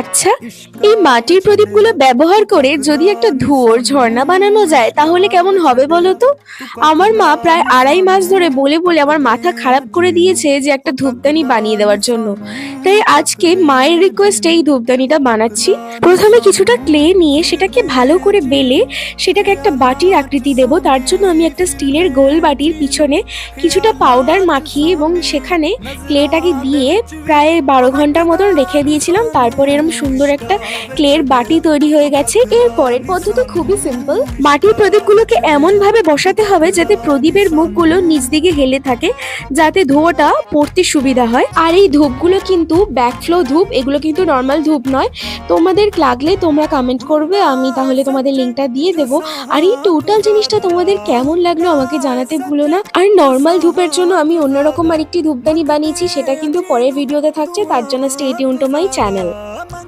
আচ্ছা এই মাটির প্রদীপগুলো ব্যবহার করে যদি একটা ধুয়োর ঝর্ণা বানানো যায়, তাহলে কেমন হবে বলো তো? আমার মা প্রায় আড়াই মাস ধরে বলে বলে আমার মাথা খারাপ করে দিয়েছে যে একটা ধূপদানি বানিয়ে দেওয়ার জন্য। তাই আজকে মায়ের রিকোয়েস্টে এই ধূপদানিটা বানাচ্ছি। প্রথমে কিছুটা ক্লে নিয়ে সেটাকে ভালো করে বেলে সেটাকে একটা বাটির আকৃতি দেব। তার জন্য আমি একটা স্টিলের গোল বাটির পিছনে কিছুটা পাউডার মাখিয়ে এবং সেখানে ক্লেটাকে দিয়ে প্রায় বারো ঘণ্টার মতন রেখে দিয়েছিলাম। তারপরে এরকম সুন্দর একটা ক্লের বাটি তৈরি হয়ে গেছে। এর পরের পদ্ধতি খুবই সিম্পল মাটির প্রদীপগুলোকে এমন ভাবে বসাতে হবে যাতে প্রদীপের মুখগুলো নিচ দিকে হেলে থাকে, যাতে ধোঁয়াটা পড়তে সুবিধা হয়। আর এই ধূপগুলো কিন্তু ব্যাকফ্লো ধূপ, এগুলো কিন্তু নর্মাল ধূপ নয়। তোমাদের লাগলে তোমরা কমেন্ট করবে, আমি তাহলে তোমাদের লিঙ্কটা দিয়ে দেবো। আর এই টোটাল জিনিসটা তোমাদের কেমন লাগল আমাকে জানাতে ভুলো না। আর নর্মাল ধূপের জন্য আমি অন্যরকম আরেকটি ধূপদানি বানিয়েছি, সেটা কিন্তু পরের ভিডিওতে থাকছে, তার জন্য stay tune to my channel i'm Salamanca.